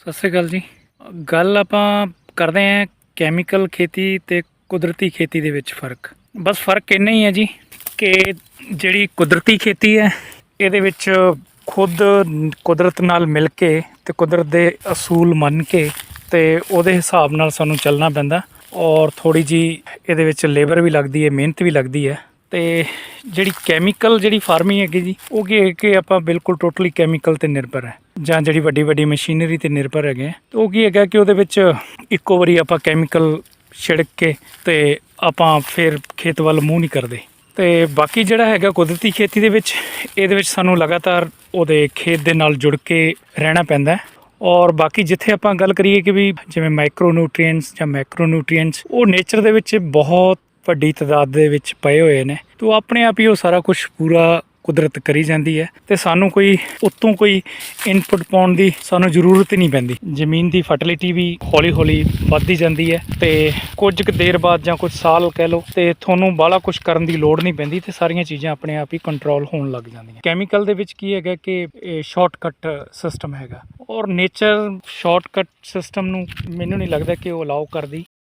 ਸਤਿ ਸ਼੍ਰੀ ਅਕਾਲ ਜੀ। ਗੱਲ ਆਪਾਂ ਕਰਦੇ ਆਂ ਕੈਮੀਕਲ ਖੇਤੀ ਤੇ ਕੁਦਰਤੀ ਖੇਤੀ ਦੇ ਵਿੱਚ ਫ਼ਰਕ। ਬਸ ਫ਼ਰਕ ਇੰਨਾ ਹੀ ਹੈ ਜੀ ਕਿ ਜਿਹੜੀ ਕੁਦਰਤੀ ਖੇਤੀ ਹੈ, ਇਹਦੇ ਵਿੱਚ ਖੁਦ ਕੁਦਰਤ ਨਾਲ ਮਿਲ ਕੇ ਤੇ ਕੁਦਰਤ ਦੇ ਅਸੂਲ ਮੰਨ ਕੇ ਤੇ ਉਹਦੇ ਹਿਸਾਬ ਨਾਲ ਸਾਨੂੰ ਚੱਲਣਾ ਪੈਂਦਾ ਔਰ ਥੋੜੀ ਜੀ ਇਹਦੇ ਵਿੱਚ ਲੇਬਰ ਵੀ ਲੱਗਦੀ ਹੈ, ਮਿਹਨਤ ਵੀ ਲੱਗਦੀ ਹੈ। ਤੇ ਜਿਹੜੀ ਕੈਮੀਕਲ ਜਿਹੜੀ ਫਾਰਮਿੰਗ ਹੈਗੀ ਜੀ, ਉਹ ਕੀ ਹੈ ਕਿ ਆਪਾਂ ਬਿਲਕੁਲ ਟੋਟਲੀ ਕੈਮੀਕਲ ਤੇ ਨਿਰਭਰ ਹੈ, ਜਾਂ ਜਿਹੜੀ ਵੱਡੀ ਵੱਡੀ ਮਸ਼ੀਨਰੀ ਤੇ ਨਿਰਭਰ ਹੈਗੇ ਆ। ਤੇ ਉਹ ਕੀ ਹੈਗਾ ਕਿ ਉਹਦੇ ਵਿੱਚ ਇੱਕੋ ਵਾਰੀ ਆਪਾਂ ਕੈਮੀਕਲ ਛਿੜਕ ਕੇ ਤੇ ਆਪਾਂ ਫਿਰ ਖੇਤ ਵੱਲ ਮੂੰਹ ਨਹੀਂ ਕਰਦੇ ਤੇ ਬਾਕੀ ਜਿਹੜਾ ਹੈਗਾ ਕੁਦਰਤੀ ਖੇਤੀ ਦੇ ਵਿੱਚ, ਇਹਦੇ ਵਿੱਚ ਸਾਨੂੰ ਲਗਾਤਾਰ ਉਹਦੇ ਖੇਤ ਦੇ ਨਾਲ ਜੁੜ ਕੇ ਰਹਿਣਾ ਪੈਂਦਾ ਔਰ ਬਾਕੀ ਜਿੱਥੇ ਆਪਾਂ ਗੱਲ ਕਰੀਏ ਕਿ ਵੀ ਜਿਵੇਂ ਮਾਈਕਰੋ ਨਿਊਟ੍ਰੀਐਂਟਸ ਜਾਂ ਮੈਕਰੋ ਨਿਊਟ੍ਰੀਐਂਟਸ ਉਹ ਨੇਚਰ ਦੇ ਵਿੱਚ ਬਹੁਤ ਵੱਡੀ ਤਾਦਾਦ ਦੇ ਵਿੱਚ ਪਏ ਹੋਏ ਨੇ। ਤੇ ਉਹ ਆਪਣੇ ਆਪ ਹੀ ਉਹ ਸਾਰਾ ਕੁਝ ਪੂਰਾ ਕੁਦਰਤ ਕਰੀ ਜਾਂਦੀ ਹੈ ਤੇ ਸਾਨੂੰ ਕੋਈ, ਉੱਤੋਂ ਕੋਈ ਇਨਪੁਟ ਪਾਉਣ ਦੀ ਸਾਨੂੰ ਜ਼ਰੂਰਤ ਹੀ ਨਹੀਂ ਪੈਂਦੀ। ਜ਼ਮੀਨ ਦੀ ਫਰਟੀਲਿਟੀ ਵੀ ਹੌਲੀ ਹੌਲੀ ਵੱਧਦੀ ਜਾਂਦੀ ਹੈ ਤੇ ਕੁਝ ਕੁ ਦੇਰ ਬਾਅਦ ਜਾਂ ਕੁਝ ਸਾਲ ਕਹਿ ਲਓ ਤੇ ਤੁਹਾਨੂੰ ਬਾਹਲਾ ਕੁਝ ਕਰਨ ਦੀ ਲੋੜ ਨਹੀਂ ਪੈਂਦੀ ਤੇ ਸਾਰੀਆਂ ਚੀਜ਼ਾਂ ਆਪਣੇ ਆਪ ਹੀ ਕੰਟਰੋਲ ਹੋਣ ਲੱਗ ਜਾਂਦੀਆਂ। ਕੈਮੀਕਲ ਦੇ ਵਿੱਚ ਕੀ ਹੈਗਾ ਕਿ ਇਹ ਸ਼ਾਰਟਕਟ ਸਿਸਟਮ ਹੈਗਾ। ਔਰ ਨੇਚਰ ਸ਼ਾਰਟਕਟ ਸਿਸਟਮ ਨੂੰ ਮੈਨੂੰ ਨਹੀਂ ਲੱਗਦਾ ਕਿ ਉਹ ਅਲਾਉ ਕਰਦੀ।